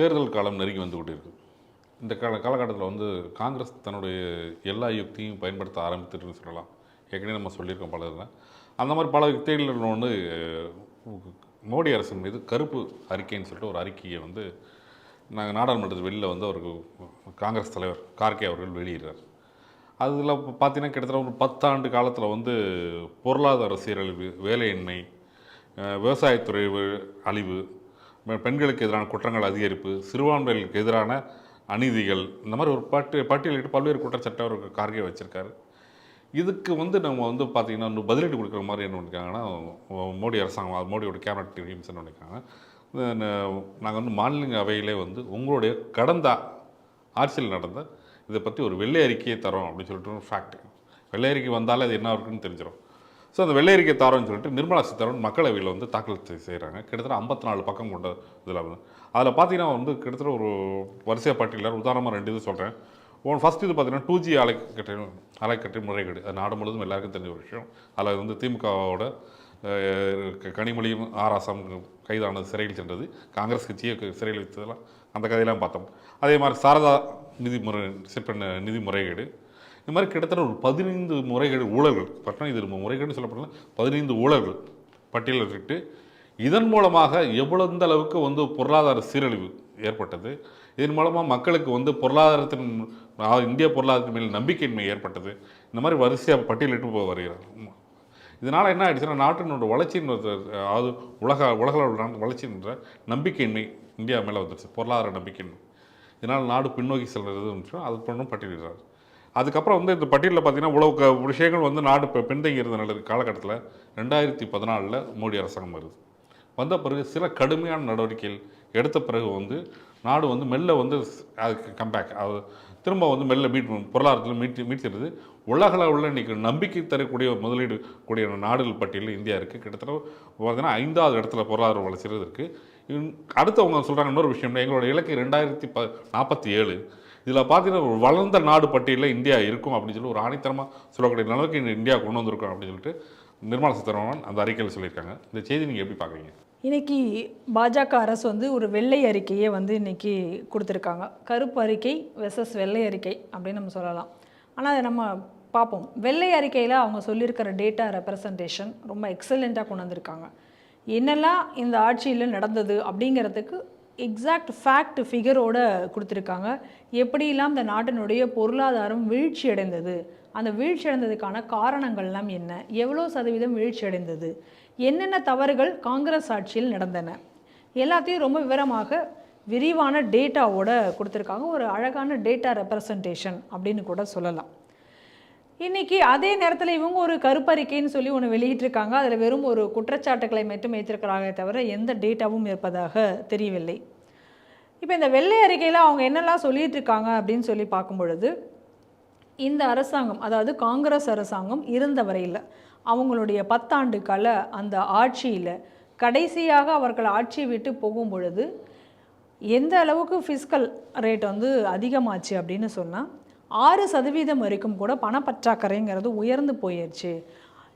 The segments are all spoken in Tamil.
தேர்தல் காலம் நெருங்கி வந்து கொண்டிருக்கு இந்த கால காலகட்டத்தில் வந்து காங்கிரஸ் தன்னுடைய எல்லா யுக்தியும் பயன்படுத்த ஆரம்பித்துட்டுன்னு சொல்லலாம். ஏற்கனவே நம்ம சொல்லியிருக்கோம் பல இதில். அந்த மாதிரி பல யுக்திகள் ஒன்று மோடி அரசின் மீது கருப்பு அறிக்கைன்னு சொல்லிட்டு ஒரு அறிக்கையை வந்து நாங்கள் நாடாளுமன்றத்து வெளியில் வந்து அவருக்கு காங்கிரஸ் தலைவர் கார்கே அவர்கள் வெளியிடுறார். அதில் பார்த்தீங்கன்னா கிட்டத்தட்ட ஒரு பத்தாண்டு காலத்தில் வந்து பொருளாதார சீரழிவு வேலையின்மை விவசாயத்துறை அழிவு பெண்களுக்கு எதிரான குற்றங்கள் அதிகரிப்பு சிறுபான்மைகளுக்கு எதிரான அநீதிகள் இந்த மாதிரி ஒரு பட்டு பட்டியலிட்டு பல்வேறு குற்றச்சாட்டை ஒரு கார்கே வச்சுருக்காரு. இதுக்கு வந்து நம்ம வந்து பார்த்திங்கன்னா இன்னும் பதிலடி கொடுக்குற மாதிரி என்ன பண்ணிக்காங்கன்னா மோடி அரசாங்கம் மோடியோட கேபினட் டீம்ஸ் என்ன பண்ணியிருக்காங்க நாங்கள் வந்து மாநில அவையிலே வந்து உங்களுடைய கடந்த ஆட்சியில் நடந்த இதை பற்றி ஒரு வெள்ளை அறிக்கையை தரோம் அப்படின்னு சொல்லிட்டு ஒரு ஃபேக்ட் வெள்ளை அறிக்கை வந்தாலே அது என்ன இருக்குன்னு தெரிஞ்சிடும் ஸோ அந்த வெள்ளையரிக்கை தாரம்னு சொல்லிட்டு நிர்மலா சீதாராமன் மக்களவையில் வந்து தாக்கல் செய்கிறாங்க. கிட்டத்தட்ட ஐம்பத்தி நாலு பக்கம் கொண்ட இதில் வந்து. அதில் பார்த்தீங்கன்னா வந்து கிட்டத்தட்ட ஒரு வரிசையாக பட்டியலில் உதாரணமாக ரெண்டு இது சொல்கிறேன் ஒன் ஃபஸ்ட் இது பார்த்தீங்கன்னா டூ ஜி அலைக்கட்டை அலைக்கட்டை முறைகேடு. அது நாடு முழுவதும் எல்லாருக்கும் தெரிஞ்ச ஒரு விஷயம். அதில் வந்து திமுகவோட கனிமொழியும் ஆராசம் கைதானது சிறையில் சென்றது. காங்கிரஸ் கட்சியை சிறையில் வைத்ததெல்லாம் அந்த கதையெல்லாம் பார்த்தோம். அதே மாதிரி சாரதா நிதி முறை சிற்ப நிதி முறைகேடு. இந்த மாதிரி கிட்டத்தட்ட ஒரு பதினைந்து முறைகேடு ஊழல்கள் பட்டம் இது முறைகேடுன்னு சொல்லப்படலாம் பதினைந்து ஊழல்கள் பட்டியலில் இதன் மூலமாக எவ்வளந்த அளவுக்கு வந்து பொருளாதார சீரழிவு ஏற்பட்டது இதன் மூலமாக மக்களுக்கு வந்து பொருளாதாரத்தின் இந்திய பொருளாதாரத்தின் மேல் நம்பிக்கையின்மை ஏற்பட்டது இந்த மாதிரி வரிசையாக பட்டியலிட்டு போய் வருகிறார். இதனால் என்ன ஆயிடுச்சுன்னா நாட்டினோட வளர்ச்சியின் அதாவது உலக உலக வளர்ச்சின்ற நம்பிக்கையின்மை இந்தியா மேலே வந்துடுச்சு பொருளாதார நம்பிக்கையின்மை. இதனால் நாடு பின்னோக்கி செல்கிறது அது பண்ணும் பட்டியலிடுறாரு. அதுக்கப்புறம் வந்து இந்த பட்டியலில் பார்த்தீங்கன்னா இவ்வளவு க- விஷயங்கள் வந்து நாடு இப்போ பின்தங்கி இருந்த நிலை காலகட்டத்தில் ரெண்டாயிரத்தி பதினாலில் மோடி அரசாங்கம் வருது. வந்த பிறகு சில கடுமையான நடவடிக்கைகள் எடுத்த பிறகு வந்து நாடு வந்து மெல்ல வந்து அதுக்கு கம்பேக் அது திரும்ப வந்து மெல்ல மீட் பொருளாதாரத்தில் மீட்டு மீட்கிறது உலக அளவில் இன்றைக்கி நம்பிக்கை தரக்கூடிய முதலீடு கூடிய நாடுகள் பட்டியலில் இந்தியா இருக்குது கிட்டத்தட்ட பார்த்தீங்கன்னா ஐந்தாவது இடத்துல பொருளாதார வளர்ச்சி இருக்குது அடுத்தவங்க சொல்கிறாங்க இன்னொரு விஷயம் எங்களோட இலக்கு ரெண்டாயிரத்தி ப நாற்பத்தி ஏழு. இதில் பார்த்தீங்கன்னா ஒரு வளர்ந்த நாடு பட்டியலில் இந்தியா இருக்கும் அப்படின்னு சொல்லி ஒரு ஆணித்தரமாக சொல்லக்கூடிய அளவுக்கு இந்தியா கொண்டு வந்திருக்கோம் அப்படின்னு சொல்லிட்டு நிர்மலா சீதாராமன் அந்த அறிக்கையில் சொல்லியிருக்காங்க. இந்த செய்தி நீங்கள் எப்படி பார்க்குறீங்க? இன்னைக்கு பாஜக அரசு வந்து ஒரு வெள்ளை அறிக்கையை வந்து இன்னைக்கு கொடுத்துருக்காங்க. கருப்பு அறிக்கை வெசஸ் வெள்ளை அறிக்கை அப்படின்னு நம்ம சொல்லலாம். ஆனால் அதை நம்ம பார்ப்போம். வெள்ளை அறிக்கையில் அவங்க சொல்லியிருக்கிற டேட்டா ரெப்ரசன்டேஷன் ரொம்ப எக்ஸலண்ட்டாக கொண்டு வந்திருக்காங்க. என்னெல்லாம் இந்த ஆட்சியில் நடந்தது அப்படிங்கிறதுக்கு எக்ஸாக்ட் ஃபேக்ட் ஃபிகரோட கொடுத்துருக்காங்க. எப்படியெல்லாம் இந்த நாட்டினுடைய பொருளாதாரம் வீழ்ச்சி அடைந்தது அந்த வீழ்ச்சி அடைந்ததுக்கான காரணங்கள்லாம் என்ன? எவ்வளோ சதவீதம் வீழ்ச்சி அடைந்தது என்னென்ன தவறுகள் காங்கிரஸ் ஆட்சியில் நடந்தன? எல்லாத்தையும் ரொம்ப விவரமாக விரிவான டேட்டாவோட கொடுத்துருக்காங்க. ஒரு அழகான டேட்டா ரெப்ரசன்டேஷன் அப்படின்னு கூட சொல்லலாம். இன்னைக்கு அதே நேரத்தில் இவங்க ஒரு கருப்பறிக்கைன்னு சொல்லி ஒன்று வெளியிட்டிருக்காங்க. அதில் வெறும் ஒரு குற்றச்சாட்டுகளை மட்டும் ஏற்றிருக்கிறாங்க தவிர எந்த டேட்டாவும் இருப்பதாக தெரியவில்லை. இப்போ இந்த வெள்ளை அறிக்கையில் அவங்க என்னெல்லாம் சொல்லிட்டு இருக்காங்க அப்படின்னு சொல்லி பார்க்கும் பொழுது இந்த அரசாங்கம் அதாவது காங்கிரஸ் அரசாங்கம் இருந்த வரையில் அவங்களுடைய பத்தாண்டு கால அந்த ஆட்சியில் கடைசியாக அவர்கள் ஆட்சியை விட்டு போகும் பொழுது எந்த அளவுக்கு ஃபிஸ்கல் ரேட் வந்து அதிகமாச்சு அப்படின்னு சொன்னால் ஆறு சதவீதம் வரைக்கும் கூட பணப்பற்றாக்குறைங்கிறது உயர்ந்து போயிடுச்சு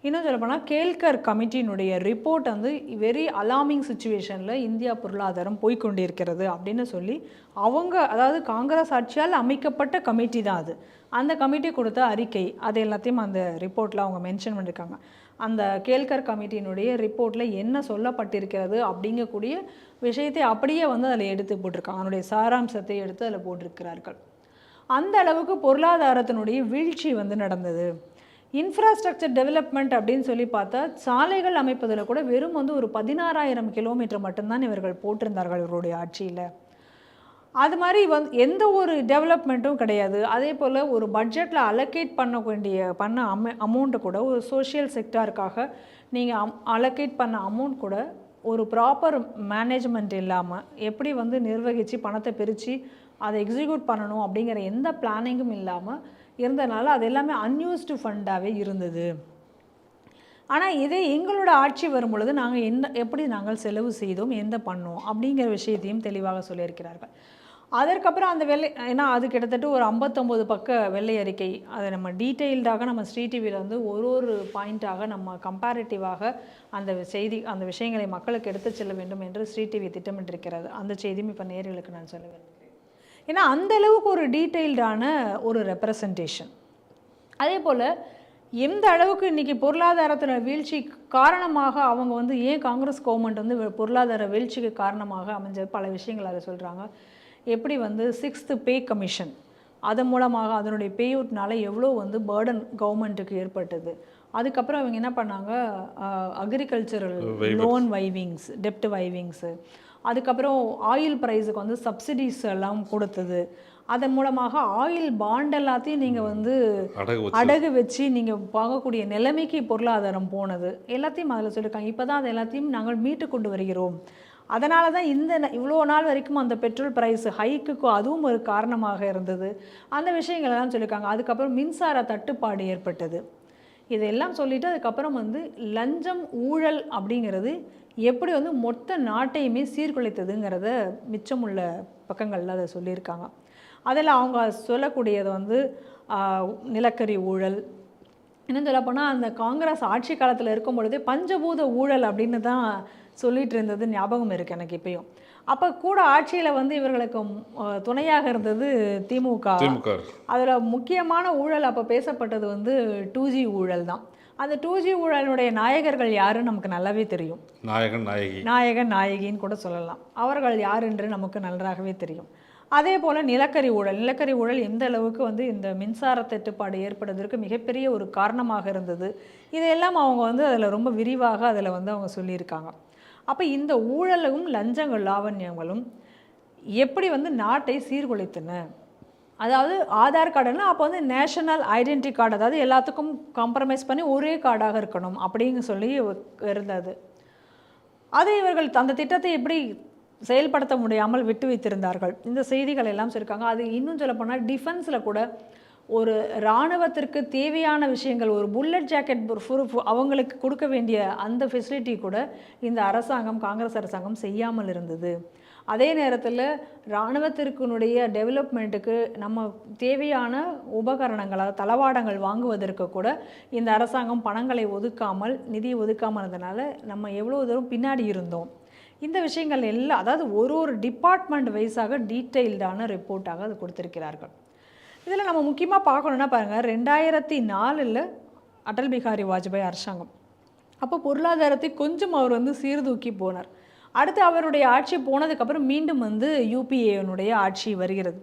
இன்னும் சொல்லப்போனால் கேல்கர் கமிட்டியினுடைய ரிப்போர்ட் வந்து வெரி அலாமிங் சுச்சுவேஷனில் இந்தியா பொருளாதாரம் போய்க்கொண்டிருக்கிறது அப்படின்னு சொல்லி அவங்க அதாவது காங்கிரஸ் ஆட்சியால் அமைக்கப்பட்ட கமிட்டி தான் அது. அந்த கமிட்டி கொடுத்த அறிக்கை அது எல்லாத்தையும் அந்த ரிப்போர்ட்டில் அவங்க மென்ஷன் பண்ணியிருக்காங்க அந்த கேல்கர் கமிட்டியினுடைய ரிப்போர்ட்டில் என்ன சொல்லப்பட்டிருக்கிறது அப்படிங்கக்கூடிய விஷயத்தை அப்படியே வந்து அதில் எடுத்து போட்டிருக்காங்க. அதனுடைய சாராம்சத்தை எடுத்து அதில் போட்டிருக்கிறார்கள். அந்த அளவுக்கு பொருளாதாரத்தினுடைய வீழ்ச்சி வந்து நடந்தது. இன்ஃப்ராஸ்ட்ரக்சர் டெவலப்மெண்ட் அப்படின்னு சொல்லி பார்த்தா சாலைகள் அமைப்பதில் கூட வெறும் வந்து ஒரு பதினாறாயிரம் கிலோமீட்டர் மட்டும்தான் இவர்கள் போட்டிருந்தார்கள் இவருடைய ஆட்சியில். அது மாதிரி வந்து எந்த ஒரு டெவலப்மெண்ட்டும் கிடையாது. அதே போல் ஒரு பட்ஜெட்டில் அலோகேட் பண்ண வேண்டிய பண்ண அம அமௌண்ட்டை கூட ஒரு சோஷியல் செக்டாருக்காக நீங்கள் அம் அலோகேட் பண்ண அமௌண்ட் கூட ஒரு ப்ராப்பர் மேனேஜ்மெண்ட் இல்லாமல் எப்படி வந்து நிர்வகித்து பணத்தை பிரித்து அதை எக்ஸிக்யூட் பண்ணணும் அப்படிங்கிற எந்த பிளானிங்கும் இல்லாமல் இருந்ததுனால அது எல்லாமே அன்யூஸ்டு ஃபண்டாகவே இருந்தது. ஆனால் இதே எங்களோட ஆட்சி வரும் பொழுது நாங்கள் என்ன எப்படி நாங்கள் செலவு செய்தோம் எந்த பண்ணோம் அப்படிங்கிற விஷயத்தையும் தெளிவாக சொல்லியிருக்கிறார்கள். அதற்கப்புறம் அந்த வெள்ளை ஏன்னா அது கிட்டத்தட்ட ஒரு ஐம்பத்தொம்போது பக்க வெள்ளை அறிக்கை. அதை நம்ம டீட்டெயில்டாக நம்ம ஸ்ரீ டிவியில் வந்து ஒரு ஒரு பாயிண்ட்டாக நம்ம கம்பேரிட்டிவாக அந்த செய்தி அந்த விஷயங்களை மக்களுக்கு எடுத்துச் செல்ல வேண்டும் என்று ஸ்ரீ டிவி திட்டமிட்டிருக்கிறது. அந்த செய்தியும் இப்போ நேர்களுக்கு நான் சொல்ல வேண்டும் ஏன்னா அந்த அளவுக்கு ஒரு டீட்டெயில்டான ஒரு ரெப்ரசன்டேஷன் அதே போல் எந்த அளவுக்கு இன்றைக்கி பொருளாதாரத்தில் வீழ்ச்சி காரணமாக அவங்க வந்து ஏன் காங்கிரஸ் கவர்மெண்ட் வந்து பொருளாதார வீழ்ச்சிக்கு காரணமாக அமைஞ்ச பல விஷயங்கள் அதை சொல்கிறாங்க எப்படி வந்து சிக்ஸ்த்து பே கமிஷன் அதன் மூலமாக அதனுடைய பேஅவுட்னால எவ்வளோ வந்து பேர்டன் கவர்மெண்ட்டுக்கு ஏற்பட்டது. அதுக்கப்புறம் அவங்க என்ன பண்ணாங்க? அக்ரிகல்ச்சரல் லோன் வைவிங்ஸ் டெப்ட் வைவிங்ஸு அதுக்கப்புறம் ஆயில் ப்ரைஸுக்கு வந்து சப்சிடிஸ் எல்லாம் கொடுத்தது. அதன் மூலமாக ஆயில் பாண்ட் எல்லாத்தையும் நீங்கள் வந்து அடகு வச்சு. நீங்கள் வாங்கக்கூடிய நிலைமைக்கு பொருளாதாரம் போனது. எல்லாத்தையும் அதில் சொல்லியிருக்காங்க இப்போ தான் அது எல்லாத்தையும் நாங்கள் மீட்டு கொண்டு வருகிறோம். அதனால தான் இந்த இவ்வளோ நாள் வரைக்கும் அந்த பெட்ரோல் ப்ரைஸ் ஹைக்குக்கு அதுவும் ஒரு காரணமாக இருந்தது. அந்த விஷயங்கள் எல்லாம் சொல்லியிருக்காங்க அதுக்கப்புறம் மின்சார தட்டுப்பாடு ஏற்பட்டது. இதெல்லாம் சொல்லிவிட்டு அதுக்கப்புறம் வந்து லஞ்சம் ஊழல் அப்படிங்கிறது எப்படி வந்து மொத்த நாட்டையுமே சீர்குலைத்ததுங்கிறத மிச்சமுள்ள பக்கங்களில் அதை சொல்லியிருக்காங்க. அதில் அவங்க சொல்லக்கூடியது வந்து நிலக்கரி ஊழல். என்ன சொல்லப் போனால் அந்த காங்கிரஸ் ஆட்சி காலத்தில் இருக்கும் பொழுதே பஞ்சபூத ஊழல் அப்படின்னு தான் சொல்லிகிட்டு இருந்தது ஞாபகம் இருக்குது எனக்கு இப்பயும். அப்போ கூட ஆட்சியில் வந்து இவர்களுக்கு துணையாக இருந்தது திமுக. திமுக அதில் முக்கியமான ஊழல் அப்போ பேசப்பட்டது வந்து டூ ஜி ஊழல் தான். அந்த டூ ஜி ஊழலுடைய நாயகர்கள் யாருன்னு நமக்கு நல்லாவே தெரியும். நாயகன் நாயகி. நாயகன் நாயகின்னு கூட சொல்லலாம். அவர்கள் யார் என்று நமக்கு நன்றாகவே தெரியும். அதே போல் நிலக்கரி ஊழல். நிலக்கரி ஊழல் எந்த அளவுக்கு வந்து இந்த மின்சார தட்டுப்பாடு ஏற்படுவதற்கு மிகப்பெரிய ஒரு காரணமாக இருந்தது. இதையெல்லாம் அவங்க வந்து அதில் ரொம்ப விரிவாக அதில் வந்து அவங்க சொல்லியிருக்காங்க. அப்போ இந்த ஊழலும் லஞ்சங்கள் லாவண்யங்களும் எப்படி வந்து நாட்டை சீர்குலைத்தன? அதாவது ஆதார் கார்டுனா அப்போ வந்து நேஷனல் ஐடென்டி கார்டு அதாவது எல்லாத்துக்கும் காம்ப்ரமைஸ் பண்ணி ஒரே கார்டாக இருக்கணும் அப்படின்னு சொல்லி இருந்தது. அதை இவர்கள் அந்த திட்டத்தை எப்படி செயல்படுத்த முடியாமல் விட்டு வைத்திருந்தார்கள்? இந்த செய்திகள் எல்லாம் சொல்லியிருக்காங்க. அது இன்னும் சொல்லப்போனால் டிஃபென்ஸில் கூட ஒரு இராணுவத்திற்கு தேவையான விஷயங்கள் ஒரு புல்லட் ஜாக்கெட் அவங்களுக்கு கொடுக்க வேண்டிய அந்த ஃபெசிலிட்டி கூட இந்த அரசாங்கம் காங்கிரஸ் அரசாங்கம் செய்யாமல் இருந்தது. அதே நேரத்தில் இராணுவத்திற்குனுடைய டெவலப்மெண்ட்டுக்கு நம்ம தேவையான உபகரணங்கள் அதாவது தளவாடங்கள் வாங்குவதற்கு கூட இந்த அரசாங்கம் பணங்களை ஒதுக்காமல் நிதி ஒதுக்காமல் இருந்தனால நம்ம எவ்வளோ தூரம் பின்னாடி இருந்தோம். இந்த விஷயங்கள் எல்லாம் அதாவது ஒரு ஒரு டிபார்ட்மெண்ட் வைஸாக டீட்டெயில்டான ரிப்போர்ட்டாக அது கொடுத்திருக்கிறார்கள். இதில் நம்ம முக்கியமாக பார்க்கணுன்னா பாருங்கள் ரெண்டாயிரத்தி நாலில் அடல் பிகாரி வாஜ்பாய் அரசாங்கம். அப்போ பொருளாதாரத்தை கொஞ்சம் அவர் வந்து சீர்தூக்கி போனார். அடுத்து அவருடைய ஆட்சி போனதுக்கப்புறம் மீண்டும் வந்து யூபிஏனுடைய ஆட்சி வருகிறது.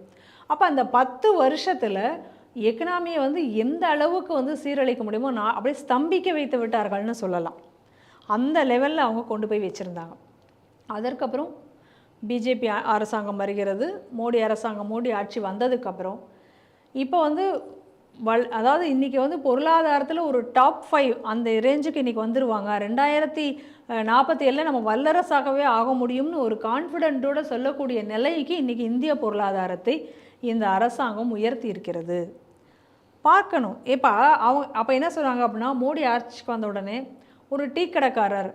அப்போ அந்த பத்து வருஷத்தில் எக்கனாமியை வந்து எந்த அளவுக்கு வந்து சீரழிக்க முடியுமோ நான் அப்படியே ஸ்தம்பிக்க வைத்து விட்டார்கள்னு சொல்லலாம். அந்த லெவலில் அவங்க கொண்டு போய் வச்சுருந்தாங்க. அதற்கப்புறம் பிஜேபி அரசாங்கம் வருகிறது. மோடி அரசாங்கம் மோடி ஆட்சி வந்ததுக்கப்புறம் இப்போ வந்து வல் அதாவது இன்றைக்கி வந்து பொருளாதாரத்தில் ஒரு டாப் ஃபைவ் அந்த ரேஞ்சுக்கு இன்றைக்கி வந்துருவாங்க. ரெண்டாயிரத்தி நாற்பத்தி ஏழில் நம்ம வல்லரசாகவே ஆக முடியும்னு ஒரு கான்ஃபிடென்ட்டோடு சொல்லக்கூடிய நிலைக்கு இன்றைக்கி இந்திய பொருளாதாரத்தை இந்த அரசாங்கம் உயர்த்தி இருக்கிறது. பார்க்கணும். இப்போ அவங்க அப்போ என்ன சொல்கிறாங்க அப்படின்னா மோடி ஆட்சிக்கு வந்த உடனே ஒரு டீ கடைக்காரர்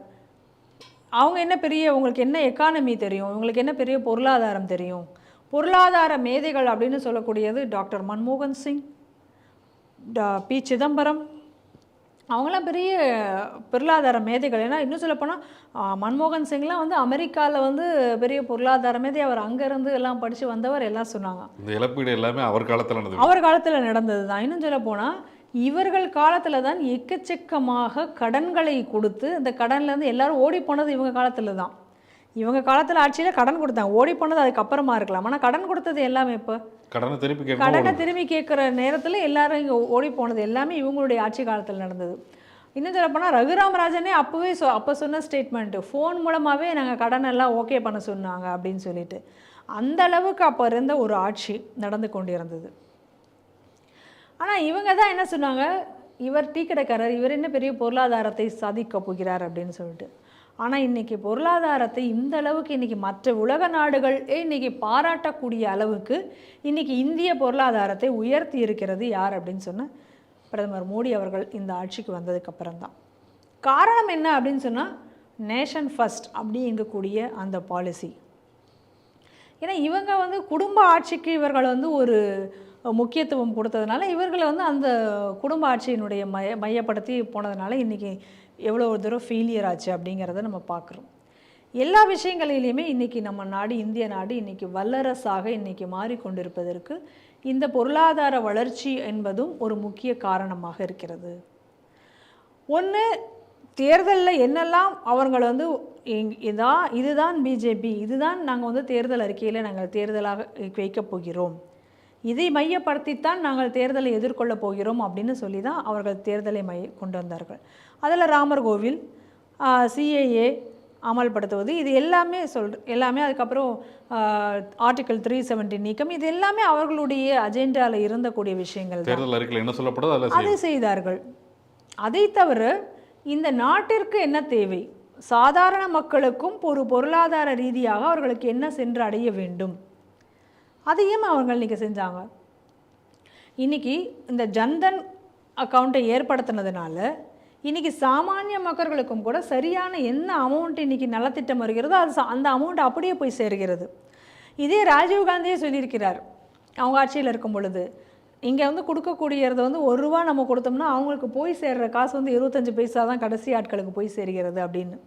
அவங்க என்ன பெரிய உங்களுக்கு என்ன எக்கானமி தெரியும்? உங்களுக்கு என்ன பெரிய பொருளாதாரம் தெரியும்? பொருளாதார மேதைகள் அப்படின்னு சொல்லக்கூடியது டாக்டர் மன்மோகன் சிங் டா- பி சிதம்பரம். அவங்களாம் பெரிய பொருளாதார மேதைகள். ஏன்னா இன்னும் சொல்லப்போனால் மன்மோகன் சிங்லாம் வந்து அமெரிக்காவில் வந்து பெரிய பொருளாதார மேதை. அவர் அங்கேருந்து எல்லாம் படித்து வந்தவர் எல்லாம் சொன்னாங்க. இந்த இழப்பீடு எல்லாமே அவர் காலத்தில் நடந்தது அவர் காலத்தில் நடந்தது தான் இன்னும் சொல்ல போனால் இவர்கள் காலத்தில் தான் எக்கச்சக்கமாக கடன்களை கொடுத்து இந்த கடன்லேருந்து எல்லாரும் ஓடி போனது இவங்க காலத்தில் தான் இவங்க காலத்தில் ஆட்சியில் கடன் கொடுத்தாங்க ஓடி போனது அதுக்கப்புறமா இருக்கலாம். ஆனால் கடன் கொடுத்தது எல்லாமே இப்போ கடனை திருப்பி கடனை திரும்பி கேட்குற நேரத்தில் எல்லாரும் இங்கே ஓடி போனது எல்லாமே இவங்களுடைய ஆட்சி காலத்தில் நடந்தது. இன்னும் சொல்ல போனால் ரகுராம் ராஜனே அப்போவே சொ அப்போ சொன்ன ஸ்டேட்மெண்ட்டு ஃபோன் மூலமாகவே நாங்கள் கடன் எல்லாம் ஓகே பண்ண சொன்னாங்க அப்படின்னு சொல்லிட்டு. அந்த அளவுக்கு அப்போ இருந்த ஒரு ஆட்சி நடந்து கொண்டிருந்தது. ஆனால் இவங்க தான் என்ன சொன்னாங்க? இவர் டீ கடைக்காரர். இவர் என்ன பெரிய பொருளாதாரத்தை சாதிக்க போகிறார் அப்படின்னு சொல்லிட்டு. ஆனால் இன்றைக்கி பொருளாதாரத்தை இந்த அளவுக்கு இன்றைக்கி மற்ற உலக நாடுகள் இன்றைக்கி பாராட்டக்கூடிய அளவுக்கு இன்னைக்கு இந்திய பொருளாதாரத்தை உயர்த்தி இருக்கிறது யார் அப்படின்னு சொன்ன பிரதமர் மோடி அவர்கள் இந்த ஆட்சிக்கு வந்ததுக்கப்புறம் தான் காரணம் என்ன அப்படின்னு சொன்னால் நேஷன் ஃபர்ஸ்ட் அப்படிங்கக்கூடிய அந்த பாலிசி ஏன்னா இவங்க வந்து குடும்ப ஆட்சிக்கு இவர்கள் வந்து ஒரு முக்கியத்துவம் கொடுத்ததுனால இவர்களை வந்து அந்த குடும்ப ஆட்சியினுடைய மைய மையப்படுத்தி போனதுனால இன்றைக்கி எவ்வளோ ஒரு தூரம் ஃபெயிலியர் ஆச்சு அப்படிங்கிறத நம்ம பார்க்குறோம். எல்லா விஷயங்களிலையுமே இன்றைக்கி நம்ம நாடு இந்திய நாடு இன்றைக்கி வல்லரசாக இன்றைக்கி மாறிக்கொண்டிருப்பதற்கு இந்த பொருளாதார வளர்ச்சி என்பதும் ஒரு முக்கிய காரணமாக இருக்கிறது. ஒன்று தேர்தலில் என்னெல்லாம் அவர்கள் வந்து இதான் இதுதான் பிஜேபி இதுதான் நாங்கள் வந்து தேர்தல் அறிக்கையில் நாங்கள் தேர்தலாக வைக்கப் போகிறோம். இதை மையப்படுத்தித்தான் நாங்கள் தேர்தலை எதிர்கொள்ளப் போகிறோம் அப்படின்னு சொல்லி தான் அவர்கள் தேர்தலை மைய கொண்டு வந்தார்கள். அதில் ராமர் கோவில் சிஏஏ அமல்படுத்துவது இது எல்லாமே சொல் எல்லாமே அதுக்கப்புறம் ஆர்டிகல் த்ரீ செவன்டி நீக்கம் இது எல்லாமே அவர்களுடைய அஜெண்டாவில் இருந்தக்கூடிய விஷயங்கள் தேர்தல் அறிக்கையில் என்ன சொல்லப்படுதோ அதை செய்தார்கள். அதை தவிர இந்த நாட்டிற்கு என்ன தேவை? சாதாரண மக்களுக்கும் ஒரு பொருளாதார ரீதியாக அவர்களுக்கு என்ன சென்று அடைய வேண்டும்? அதையும் அவர்கள் இன்றைக்கி செஞ்சாங்க? இன்னைக்கு இந்த ஜன்தன் அக்கௌண்ட்டை ஏற்படுத்தினதுனால இன்றைக்கி சாமானிய மக்களுக்கும் கூட சரியான என்ன அமௌண்ட் இன்னைக்கு நலத்திட்டம் வருகிறதோ அது அந்த அமௌண்ட் அப்படியே போய் சேர்கிறது. இதே ராஜீவ் காந்தியே சொல்லியிருக்கிறார். அவங்க ஆட்சியில் இருக்கும் பொழுது இங்கே வந்து கொடுக்கக்கூடியது வந்து ஒரு ரூபா நம்ம கொடுத்தோம்னா அவங்களுக்கு போய் சேர்கிற காசு வந்து இருபத்தஞ்சு பைசா தான் கடைசி ஆட்களுக்கு போய் சேர்கிறது அப்படின்னு.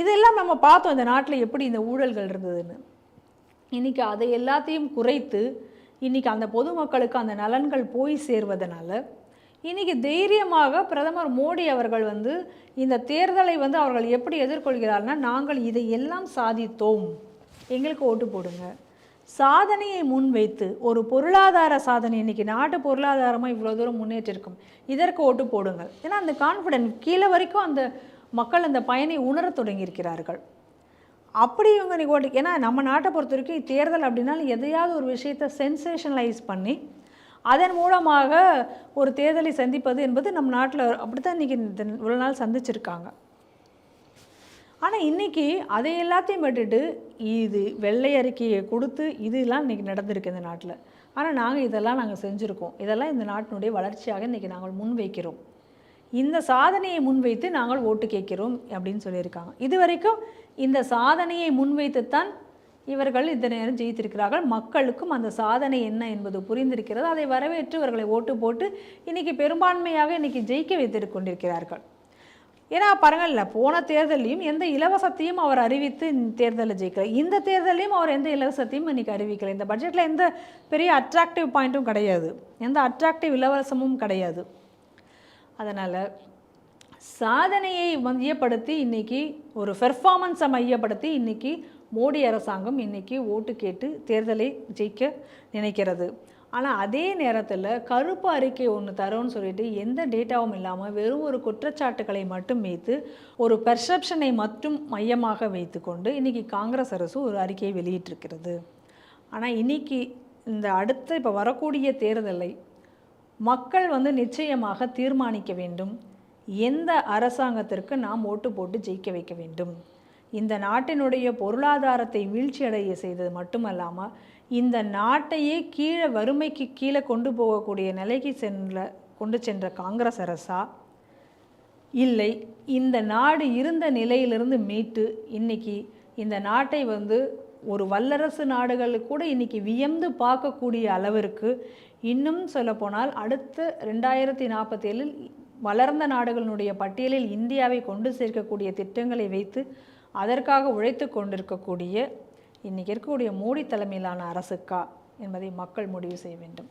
இதெல்லாம் நம்ம பார்த்தோம் இந்த நாட்டில் எப்படி இந்த ஊழல்கள் இருந்ததுன்னு. இன்னைக்கு அதை எல்லாத்தையும் குறைத்து இன்னைக்கு அந்த பொதுமக்களுக்கு அந்த நலன்கள் போய் சேர்வதனால இன்றைக்கி தைரியமாக பிரதமர் மோடி அவர்கள் வந்து இந்த தேர்தலை வந்து அவர்கள் எப்படி எதிர்கொள்கிறார்னா நாங்கள் இதை எல்லாம் சாதித்தோம். எங்களுக்கு ஓட்டு போடுங்க. சாதனையை முன்வைத்து ஒரு பொருளாதார சாதனை இன்றைக்கி நாட்டு பொருளாதாரமாக இவ்வளோ தூரம் முன்னேற்றிருக்கும். இதற்கு ஓட்டு போடுங்கள். ஏன்னா அந்த கான்ஃபிடென்ட் கீழே வரைக்கும் அந்த மக்கள் அந்த பயனை உணரத் தொடங்கியிருக்கிறார்கள். அப்படி இவங்க நீ ஓட்டு ஏன்னா நம்ம நாட்டை பொறுத்த வரைக்கும் தேர்தல் அப்படின்னாலும் எதையாவது ஒரு விஷயத்தை சென்சேஷனலைஸ் பண்ணி அதன் மூலமாக ஒரு தேர்தலை சந்திப்பது என்பது நம்ம நாட்டில் அப்படித்தான் இன்றைக்கி இவ்வளோ நாள் சந்திச்சிருக்காங்க. ஆனால் இன்றைக்கி அதை எல்லாத்தையும் விட்டுட்டு இது வெள்ளை அறிக்கையை கொடுத்து இதெல்லாம் இன்றைக்கி நடந்திருக்கு இந்த நாட்டில். ஆனால் நாங்கள் இதெல்லாம் நாங்கள் செஞ்சுருக்கோம். இதெல்லாம் இந்த நாட்டினுடைய வளர்ச்சியாக இன்றைக்கி நாங்கள் முன்வைக்கிறோம். இந்த சாதனையை முன்வைத்து நாங்கள் ஓட்டு கேட்கிறோம் அப்படின்னு சொல்லியிருக்காங்க. இது வரைக்கும் இந்த சாதனையை முன்வைத்துத்தான் இவர்கள் இந்த நேரம் ஜெயித்திருக்கிறார்கள். மக்களுக்கும் அந்த சாதனை என்ன என்பது புரிந்திருக்கிறது. அதை வரவேற்று இவர்களை ஓட்டு போட்டு இன்னைக்கு பெரும்பான்மையாக இன்னைக்கு ஜெயிக்க வைத்துக் கொண்டிருக்கிறார்கள். ஏன்னா பாருங்கள்ல போன தேர்தலையும் எந்த இலவசத்தையும் அவர் அறிவித்து இந்த தேர்தலில் ஜெயிக்கல. இந்த தேர்தலையும் அவர் எந்த இலவசத்தையும் இன்னைக்கு அறிவிக்கல. இந்த பட்ஜெட்டில் எந்த பெரிய அட்ராக்டிவ் பாயிண்ட்டும் கிடையாது. எந்த அட்ராக்டிவ் இலவசமும் கிடையாது. அதனால் சாதனையை மையப்படுத்தி இன்னைக்கு ஒரு பெர்ஃபார்மன்ஸை மையப்படுத்தி இன்னைக்கு மோடி அரசாங்கம் இன்னைக்கு ஓட்டு கேட்டு தேர்தலை ஜெயிக்க நினைக்கிறது. ஆனால் அதே நேரத்தில் கருப்பு அறிக்கை ஒன்று தரோன்னு சொல்லிட்டு எந்த டேட்டாவும் இல்லாமல் வெறும் ஒரு குற்றச்சாட்டுகளை மட்டும் வைத்து ஒரு பெர்செப்ஷனை மட்டும் மையமாக வைத்துக்கொண்டு இன்றைக்கி காங்கிரஸ் அரசு ஒரு அறிக்கையை வெளியிட்டிருக்கிறது. ஆனால் இன்னைக்கு இந்த அடுத்த இப்போ வரக்கூடிய தேர்தலை மக்கள் வந்து நிச்சயமாக தீர்மானிக்க வேண்டும். எந்த அரசாங்கத்திற்கு நாம் ஓட்டு போட்டு ஜெயிக்க வைக்க வேண்டும்? இந்த நாட்டினுடைய பொருளாதாரத்தை வீழ்ச்சியடைய செய்தது மட்டுமல்லாமல் இந்த நாட்டையே கீழே வறுமைக்கு கீழே கொண்டு போகக்கூடிய நிலைக்கு சென்ற கொண்டு சென்ற காங்கிரஸ் அரசா? இல்லை இந்த நாடு இருந்த நிலையிலிருந்து மீட்டு இன்னைக்கு இந்த நாட்டை வந்து ஒரு வல்லரசு நாடுகள் கூட இன்னைக்கு வியந்து பார்க்கக்கூடிய அளவிற்கு இன்னும் சொல்லப்போனால் அடுத்த ரெண்டாயிரத்தி நாற்பத்தேழில் வளர்ந்த நாடுகளினுடைய பட்டியலில் இந்தியாவை கொண்டு சேர்க்கக்கூடிய திட்டங்களை வைத்து அதற்காக உழைத்து கொண்டிருக்கக்கூடிய இன்னைக்கு இருக்கக்கூடிய மோடி தலைமையிலான அரசுக்கா என்பதை மக்கள் முடிவு செய்ய வேண்டும்.